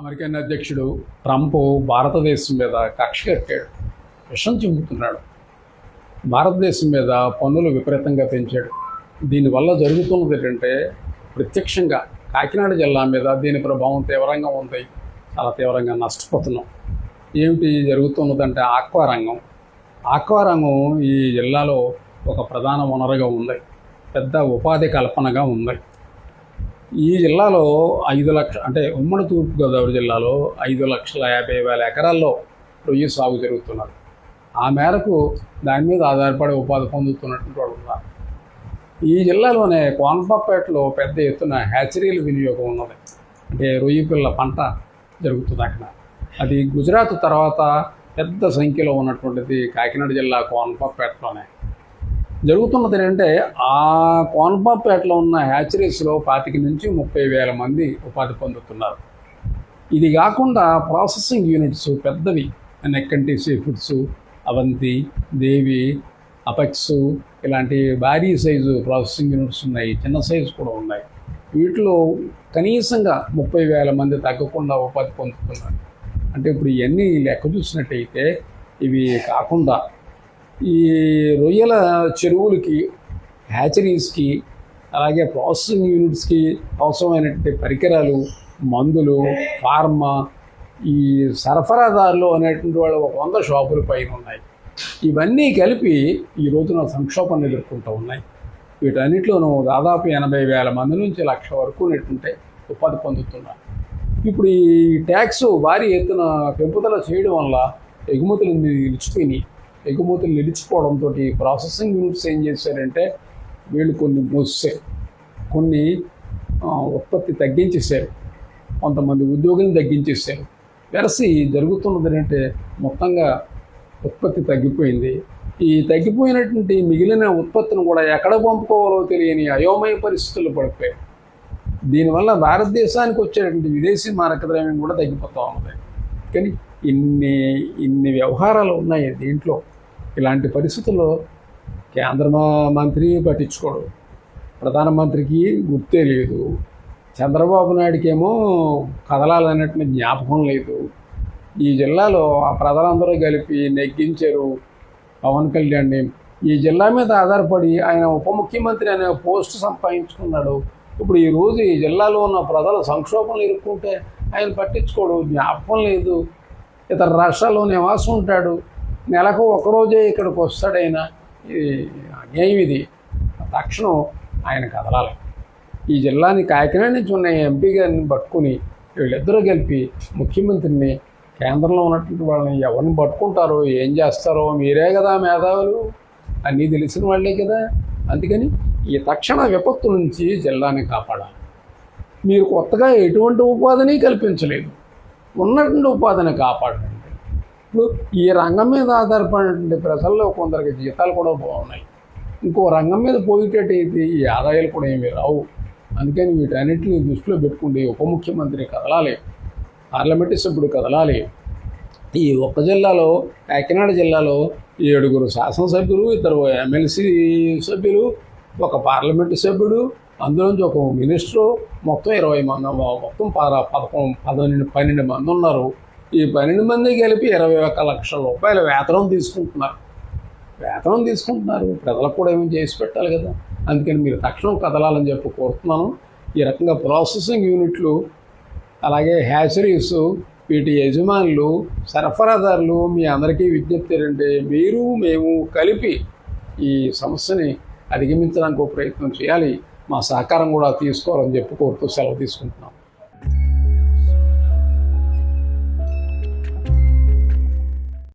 American అధ్యక్షుడు Trump భారతదేశం మీద కక్ష కట్టాడు. విషం చిమ్ముతున్నాడు. భారతదేశం మీద పన్నులు విపరీతంగా పెంచాడు. దీనివల్ల జరుగుతున్నది ఏంటంటే ప్రత్యక్షంగా కాకినాడ జిల్లా మీద దీని ప్రభావం తీవ్రంగా ఉంది. చాలా తీవ్రంగా నష్టపోతున్నాం. ఏమిటి జరుగుతున్నదంటే ఆక్వా రంగం. ఆక్వా రంగం ఈ జిల్లాలో ఒక ప్రధాన వనరుగా ఉంది. పెద్ద ఉపాధి కల్పనగా ఉంది. ఈ జిల్లాలో ఐదు లక్ష అంటే ఉమ్మడి తూర్పుగోదావరి జిల్లాలో ఐదు లక్షల యాభై వేల ఎకరాల్లో రొయ్యి సాగు జరుగుతున్నది. ఆ మేరకు దాని మీద ఆధారపడి ఉపాధి పొందుతున్నటువంటి వాళ్ళు ఉన్నారు. ఈ జిల్లాలోనే కోనపపేటలో పెద్ద ఎత్తున హ్యాచరీల వినియోగం ఉన్నది. అంటే రొయ్యి పిల్ల పంట జరుగుతుంది అక్కడ. అది గుజరాత్ తర్వాత పెద్ద సంఖ్యలో ఉన్నటువంటిది కాకినాడ జిల్లా కోనపపేటలోనే జరుగుతున్నది ఏంటంటే ఆ కోనపాపేటలో ఉన్న హ్యాచరీస్లో పాతిక నుంచి ముప్పై వేల మంది ఉపాధి పొందుతున్నారు. ఇది కాకుండా ప్రాసెసింగ్ యూనిట్స్ పెద్దవి Nekkanti sea foods Avanti Devi apex ఇలాంటి భారీ సైజు ప్రాసెసింగ్ యూనిట్స్ ఉన్నాయి చిన్న సైజు కూడా ఉన్నాయి. వీటిలో కనీసంగా ముప్పై వేల మంది తగ్గకుండా ఉపాధి పొందుతున్నారు. అంటే ఇప్పుడు ఇవన్నీ లెక్క చూసినట్టయితే ఇవి కాకుండా ఈ రొయ్యల చెరువులకి హ్యాచరీస్కి అలాగే ప్రాసెసింగ్ యూనిట్స్కి అవసరమైనటువంటి పరికరాలు మందులు ఫార్మా ఈ సరఫరాదారులు అనేటువంటి వాళ్ళు ఒక వంద షాపులు పైన ఉన్నాయి. ఇవన్నీ కలిపి ఈ రోజున సంక్షోభాన్ని ఎదుర్కొంటూ ఉన్నాయి. వీటన్నిటిలోనూ దాదాపు ఎనభై వేల మంది నుంచి లక్ష వరకు నెట్టుంటే ఉపాధి పొందుతున్నారు. ఇప్పుడు ఈ ట్యాక్స్ భారీ ఎత్తున పెంపుదల చేయడం వల్ల ఎగుమతులు నిలిచిపోయినాయి. ఎగుమతులు నిలిచిపోవడంతో ప్రాసెసింగ్ యూనిట్స్ ఏం చేశారంటే వీళ్ళు కొన్ని మూసే కొన్ని ఉత్పత్తి తగ్గించేశారు. కొంతమంది ఉద్యోగులను తగ్గించేశారు. వెరసి జరుగుతున్నది అంటే మొత్తంగా ఉత్పత్తి తగ్గిపోయింది. ఈ తగ్గిపోయినటువంటి మిగిలిన ఉత్పత్తిని కూడా ఎక్కడ పంపుకోవాలో తెలియని అయోమయ పరిస్థితులు పడిపోయాయి. దీనివల్ల భారతదేశానికి వచ్చేటువంటి విదేశీ మారక ద్రవ్యం కూడా తగ్గిపోతూ ఉన్నది. కానీ ఇన్ని ఇన్ని వ్యవహారాలు ఉన్నాయి దీంట్లో. ఇలాంటి పరిస్థితుల్లో కేంద్ర మంత్రి పట్టించుకోడు. ప్రధానమంత్రికి గుర్తే లేదు. చంద్రబాబు నాయుడికేమో కదలాలన్నట్టు జ్ఞాపకం లేదు. ఈ జిల్లాలో ఆ ప్రజలందరూ కలిపి నెగ్గించారు పవన్ కళ్యాణ్ని. ఈ జిల్లా మీద ఆధారపడి ఆయన ఉప ముఖ్యమంత్రి అనే పోస్టు సంపాదించుకున్నాడు. ఇప్పుడు ఈరోజు ఈ జిల్లాలో ఉన్న ప్రజలు సంక్షోభంలో ఇరుక్కుంటే ఆయన పట్టించుకోడు. జ్ఞాపకం లేదు. ఇతర రాష్ట్రాల్లో నివాసం ఉంటాడు. నెలకు ఒకరోజే ఇక్కడికి వస్తాడైనా అన్యాయం ఇది. తక్షణం ఆయన కదలాలి. ఈ జిల్లాని కాకినాడ నుంచి ఉన్న ఎంపీ గారిని పట్టుకుని వీళ్ళిద్దరూ కలిపి ముఖ్యమంత్రిని కేంద్రంలో ఉన్నటువంటి వాళ్ళని ఎవరిని పట్టుకుంటారో ఏం చేస్తారో మీరే కదా మేధావులు. అన్నీ తెలిసిన వాళ్ళే కదా. అందుకని ఈ తక్షణ విపత్తు నుంచి జిల్లాని కాపాడాలి. మీరు కొత్తగా ఎటువంటి ఉపాధిని కల్పించలేదు. ఉన్నటువంటి ఉపాధిని కాపాడండి. ఇప్పుడు ఈ రంగం మీద ఆధారపడినటువంటి ప్రజల్లో కొందరికి జీతాలు కూడా బాగున్నాయి. ఇంకో రంగం మీద పోయేటట్టయితే ఈ ఆదాయాలు కూడా ఏమీ రావు. అందుకని వీటన్నిటిని దృష్టిలో పెట్టుకుంటే ఉప ముఖ్యమంత్రి కదలాలి. పార్లమెంటు సభ్యుడు కదలాలి. ఈ ఒక్క జిల్లాలో కాకినాడ జిల్లాలో ఏడుగురు శాసనసభ్యులు ఇద్దరు ఎమ్మెల్సీ సభ్యులు ఒక పార్లమెంటు సభ్యుడు అందులోంచి ఒక మినిస్టరు మొత్తం ఇరవై మంది మొత్తం పద పదకొండు పన్నెండు పన్నెండు మంది ఉన్నారు. ఈ పన్నెండు మంది కలిపి ఇరవై ఒక్క లక్షల రూపాయల వేతనం తీసుకుంటున్నారు. వేతనం తీసుకుంటున్నారు. ప్రజలకు కూడా ఏమి చేసి పెట్టాలి కదా. అందుకని మీరు తక్షణం కదలాలని చెప్పి కోరుతున్నాను. ఈ రకంగా ప్రాసెసింగ్ యూనిట్లు అలాగే హ్యాచరీస్ వీటి యజమానులు సరఫరాదారులు మీ అందరికీ విజ్ఞప్తి ఏంటంటే మీరు మేము కలిపి ఈ సమస్యని అధిగమించడానికి ఒక ప్రయత్నం చేయాలి. మా సహకారం కూడా తీసుకోవాలని చెప్పి కోరుతూ సెలవు తీసుకుంటున్నాం.